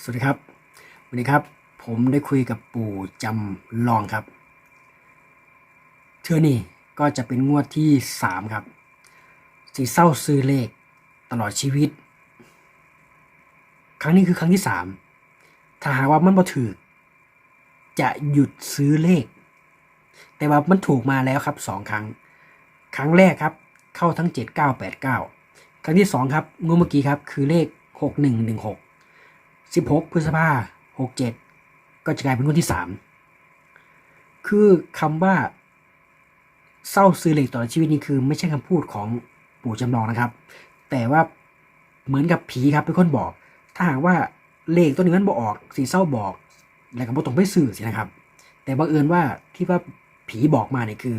สวัสดีครับ วันนี้ครับ ผมได้คุยกับปู่จำลองครับ เทื่อนี่ก็จะเป็นงวดที่สามครับสีเศร้าซื้อเลขตลอดชีวิต ครั้งนี้คือครั้งที่สามถ้าหากว่ามันบ่ถือจะหยุดซื้อเลข แต่ว่ามันถูกมาแล้วครับสองครั้ง ครั้งแรกครับ เข้าทั้ง 7 9 8 9 ครั้งที่ 2 ครับงวดเมื่อกี้ครับ คือเลข 6116 16 พฤษภา67ก็จะกลายเป็นงวดที่3คือคำว่า เศร้าซื้อเหล็กต่อชีวิตนี่คือ ไม่ใช่คำพูดของปู่จำลองนะครับ แต่ว่าเหมือนกับผีครับเป็นคนบอก ถ้าหากว่าเลขตัวนี้มันบอกออกสีเศร้าบอกแล้วก็บ่ต้องไปซื้อสินะครับ แต่บังเอิญว่าที่ว่าผีบอกมาเนี่ยคือ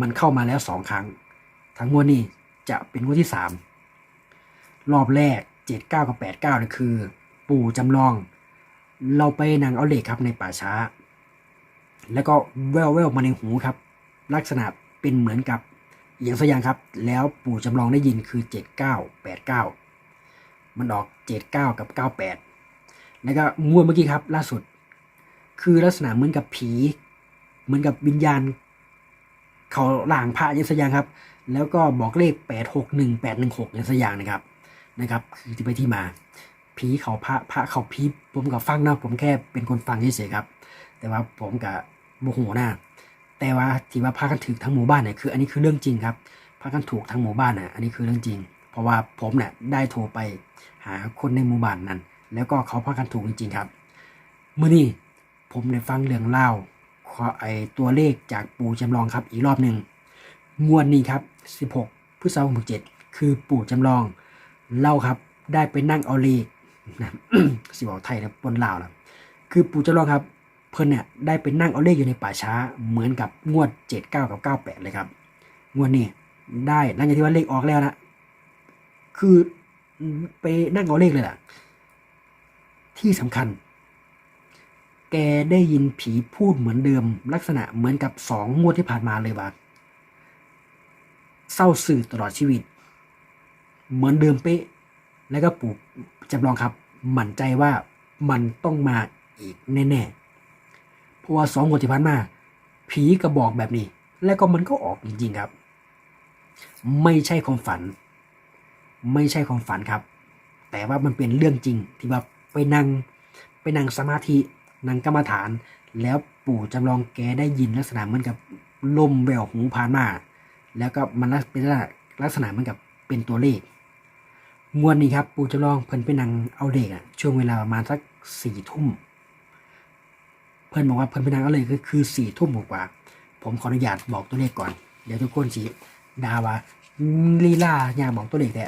มันเข้ามาแล้วสองครั้ง ทั้งงวดนี้จะเป็นงวดที่สามรอบแรกเจ็ดเก้ากับแปดเก้านี่คือ ปู่จำลอง เราไปนังเอาเหล็กครับในป่าช้า แล้วก็แววแววมาในหูครับ ลักษณะเป็นเหมือนกับอย่างสกอย่างครับ แล้วปู่จำลองได้ยินคือเจ็ดเก้าแปดเก้ามันออกเจ็ดเก้ากับเก้าแปดแล้วก็งวดเมื่อกี้ครับ ล่าสุด คือลักษณะเหมือนกับผี เหมือนกับวิญญาณ เขาหลางพระย่างสกอยางครับ แล้วก็บอกเลขแปดหกหนึ่งแปดหนึ่งหกย่างสกอยางนะครับนะครับ คือที่ไปที่มา ผีเขาพระพระเขาผีผมกับฟังนะผมแค่เป็นคนฟังเฉยๆครับ แต่ว่าผมกับโมโหนะแต่ว่าที่ว่าพากันถูกทั้งหมู่บ้านเนี่ยคืออันนี้คือเรื่องจริงครับพากันถูกทั้งหมู่บ้านน่ะอันนี้คือเรื่องจริง เพราะว่าผมเนี่ยได้โทรไปหาคนในหมู่บ้านนั้น แล้วก็เขาพากันถูกจริงๆครับเมื่อนี้ผมได้ฟังเรื่องเล่าขอไอตัวเลขจากปู่จำลองครับ อีกรอบหนึ่งงวดนี้ครับ 16พฤษภาคม67คือปู่จำลองเล่าครับ ได้ไปนั่งเอาเลข นะสิบอกไทยนะปนลาวนะคือปู่เจำลอครับ เพิ่นเนี่ยได้ไปนั่งเอาเลขอยู่ในป่าช้าเหมือนกับงวด 79 กับ 98 เลยครับ งวดนี้ได้หลังจากที่ว่าเลขออกแล้วนะคือไปนั่งเอาเลขเลยล่ะ ที่สำคัญ แกได้ยินผีพูดเหมือนเดิม ลักษณะเหมือนกับสองงวดที่ผ่านมาเลยว่าเศร้าสื่อตลอดชีวิต เหมือนเดิมเป๊ะ แล้วก็ปู่จำลองครับหมั่นใจว่ามันต้องมาอีกแน่ๆเพราะว่าสองงวดที่ผ่านมาผีกระบอกแบบนี้ แล้วก็มันก็ออกจริงๆครับ ไม่ใช่ความฝัน ไม่ใช่ความฝันครับ แต่ว่ามันเป็นเรื่องจริงที่ว่าไปนั่งไปนั่งสมาธินั่งกรรมฐาน แล้วปู่จำลองแกได้ยินลักษณะเหมือนกับลมแววหูผ่านมา แล้วก็มันเป็นลักษณะเหมือนกับเป็นตัวเลข งวดนี้ครับปู่จำลองเพิ่นไปนั่งเอาเลขอะช่วงเวลาประมาณสักสี่ทุ่ม เพิ่นบอกว่าเพิ่นไปนั่งเอาเลขก็คือสี่ทุ่มกว่า ผมขออนุญาตบอกตัวเลขก่อน เดี๋ยวทุกคนสิดาว่าลีลาอย่าบอกตัวเลขแต่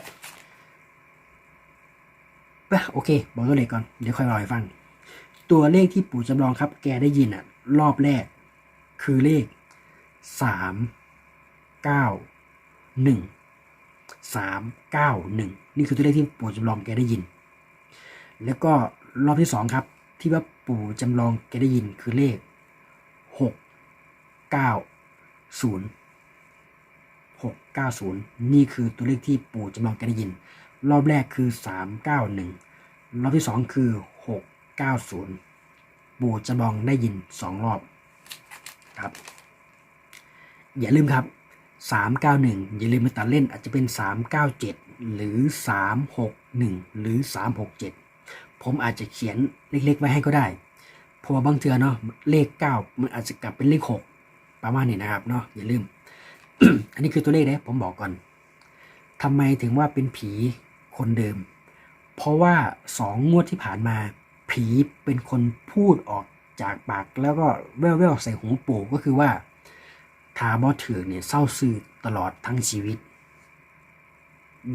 ปะโอเค บอกตัวเลขก่อน เดี๋ยวค่อยเล่าให้ฟัง ตัวเลขที่ปู่จำลองครับ แกได้ยินอะ รอบแรก คือเลขสามเก้าหนึ่งสามเก้าหนึ่ง นี่คือตัวเลขที่ปู่จำลองแกได้ยิน แล้วก็รอบที่สองครับ ที่ว่าปู่จำลองแกได้ยินคือเลขหกเก้าศูนย์หกเก้าศูนย์นี่คือตัวเลขที่ปู่จำลองแกได้ยิน รอบแรกคือสามเก้าหนึ่งรอบที่สองคือหกเก้าศูนย์ปู่จำลองได้ยินสองรอบครับอย่าลืมครับ 391 อย่าลืมมาตัดเล่นอาจจะเป็น 397 หรือ 361 หรือ 367 ผมอาจจะเขียนเล็กๆ ไว้ให้ก็ได้ เพราะว่าบางเทือเนาะเลข 9 มันอาจจะกลับเป็นเลข 6 ประมาณนี้นะครับเนาะอย่าลืม อันนี้คือตัวเลขนะผมบอกก่อนทำไมถึงว่าเป็นผีคนเดิม เพราะว่าสองงวดที่ผ่านมา ผีเป็นคนพูดออกจากปากแล้วก็แว่วๆใส่หูปู่ก็คือว่าทาบอถือเนี่ยเศร้าซื่อตลอดทั้งชีวิต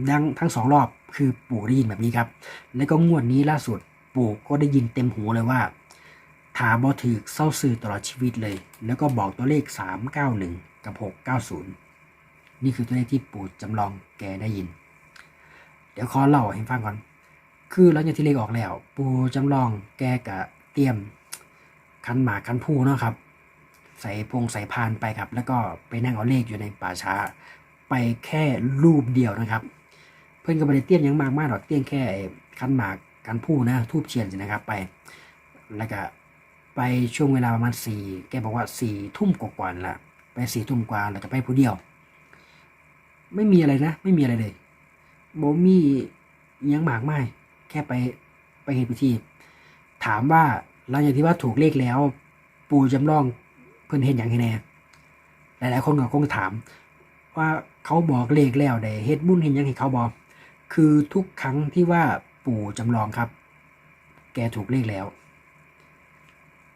ดังทั้งสองรอบคือปู่ได้ยินแบบนี้ครับ แล้วก็งวดนี้ล่าสุดปู่ก็ได้ยินเต็มหูเลยว่าทาบอถือเศร้าซื่อตลอดชีวิตเลย แล้วก็บอกตัวเลข 391 กับ 690 นี่คือตัวเลขที่ปู่จำลองแกได้ยิน เดี๋ยวขอเล่าให้ฟังก่อน คือหลังจากที่เลขออกแล้ว ปู่จำลองแกกะเตรียมคันหมากคันผู้เนาะครับ ใส่พงใส่พานไปครับ แล้วก็ไปนั่งเอาเลขอยู่ในป่าช้า ไปแค่รูปเดียวนะครับ เพื่อนก็ไม่ได้เตี้ยนยังมากมากหรอกเตี้ยนแค่คันหมากการพูดนะทูบเทียนสินะครับไป แล้วก็ไปช่วงเวลาประมาณสี่แกบอกว่าสี่ทุ่มกว่าๆละไปสี่ทุ่มกว่าแล้วก็ไปผู้เดียว ไม่มีอะไรนะ ไม่มีอะไรเลยโบมีอิหยังหมากไม่แค่ไปไปเห็นพิธี ถามว่าหลังจากที่ว่าถูกเลขแล้ว ปูจำลองเพิ่อนเห็นอย่างไรแน่หลายๆคนก็คงถาม ว่าเขาบอกเลขแล้วได้เฮ็ดบุญเห็นยังให้เขาบอก คือทุกครั้งที่ว่าปู่จำลองครับ แกถูกเลขแล้ว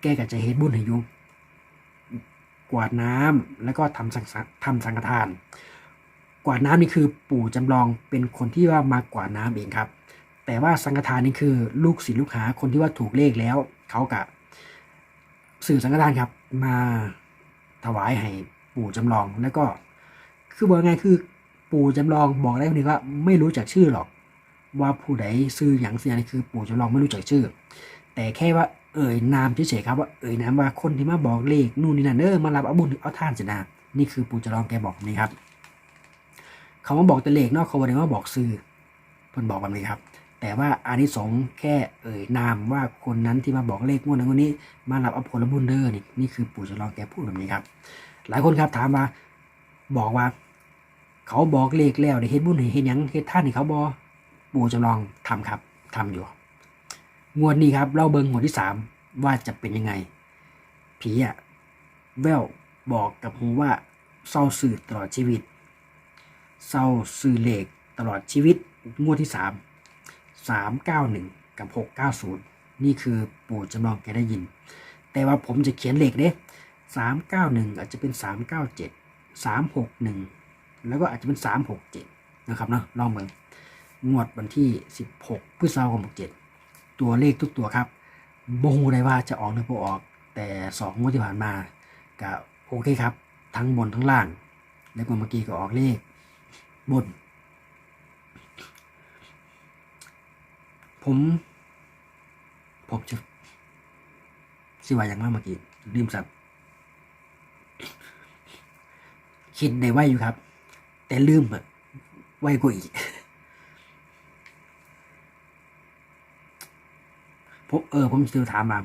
แกก็จะเฮ็ดบุญให้ยุกวาดน้ำแล้วก็ทำสังทำสังฆทาน กวาดน้ำนี่คือปู่จำลองเป็นคนที่ว่ามากวาดน้ำเองครับ แต่ว่าสังฆทานนี่คือลูกศิษย์ลูกหาคนที่ว่าถูกเลขแล้ว เขากะสื่อสังฆทานครับ มาถวายให้ปู่จำลองแล้วก็ คือบอกไงคือปู่จำลองบอกได้คนนี้ว่าไม่รู้จักชื่อหรอก ว่าผู้ใดซื้ออย่างเสียนี่คือปู่จำลองไม่รู้จักชื่อ แต่แค่ว่าเอ่ยนามเฉยๆครับว่าเอ่ยนามว่าคนที่มาบอกเลขนู่นนี่นั่นเออมารับเอาบุญเอาท่านจะนะนี่คือปู่จำลองแกบอกแบบนี้ครับเขามาบอกแต่เลขเนอกเขาบอกว่าบอกซื้อเพิ่นบอกแบบนี้ครับแต่ว่าอานิสงส์แค่เอ่ยนามว่าคนนั้นที่มาบอกเลขงวดนั้นงวดนี้ มารับเอาผลบุญเด้อนี่นี่คือปู่จำลองแกพูดแบบนี้ครับ หลายคนครับถามว่าบอกว่า เขาบอกเลขแล้วได้เฮ็ดบุญให้เฮ็ดหยังเฮ็ดท่านให้เขาบ่ปู่จำลองทำครับทำอยู่ งวดนี้ครับ เราเบิ่งงวดที่สามว่าจะเป็นยังไง ผีอะแววบอกกับหูว่าเศร้าสื่อตลอดชีวิต เศร้าสื่อเลขตลอดชีวิต งวดที่สามสามเก้าหนึ่งกับหกเก้าศูนย์นี่คือปู่จำลองแกได้ยิน แต่ว่าผมจะเขียนเลขเด้สามเก้าหนึ่งอาจจะเป็นสามเก้าเจ็ดสามหกหนึ่ง แล้วก็อาจจะเป็นสามหกเจ็ดนะครับเนาะลองเบิ่งงวดวันที่สิบหกพฤษภาคมหกเจ็ดตัวเลขทุกตัวครับบงได้ว่าจะออกหรือไม่ออก แต่สองงวดที่ผ่านมาก็โอเคครับ ทั้งบนทั้งล่าง แล้วก็เมื่อกี้ก็ออกเลขบน ผมผมจะสิว่าอย่างมากเมื่อกี้ลืมสับคิดได้ไวอยู่ครับ แต่ลืมอะไวกว่าอีกผมเออ ผมจะถามมา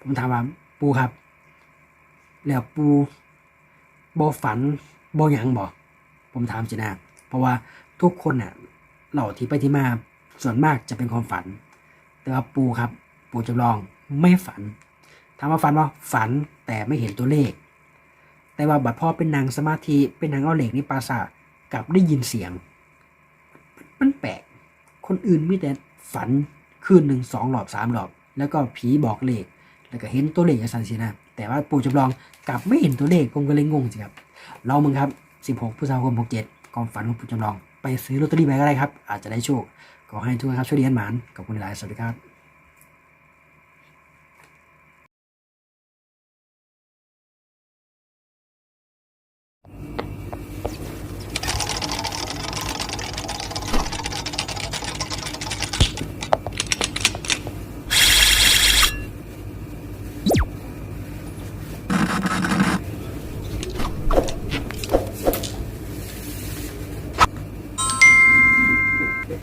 ผมถามว่าปูครับ แล้วปูบอฝันบอหยังบอผมถามสินะเพราะว่าทุกคนเนี่ยเหล่าที่ไปที่มาส่วนมากจะเป็นความฝัน แต่ว่าปูครับ ปูจำลองไม่ฝันถามว่าฝันว่าฝันแต่ไม่เห็นตัวเลข แต่ว่าบัดพ่อเป็นนางสมาธิเป็นนางเอาเหล็กนี่ปราสาท กลับได้ยินเสียง มันแปลก คนอื่นมีแต่ฝันคืนหนึ่งสองหลอบสามหลอบ แล้วก็ผีบอกเลข แล้วก็เห็นตัวเลขอย่างสันสินะแต่ว่าปู่จำลองกลับไม่เห็นตัวเลขผมก็เลยงงสิครับเรามึงครับ 16พฤษภาคม67ความฝันของปู่จำลอง ไปซื้อลอตเตอรี่ไปก็ได้ครับ อาจจะได้โชคขอให้ทุกคนครับช่วยเรียนหมานขอบคุณหลายสวัสดีครับ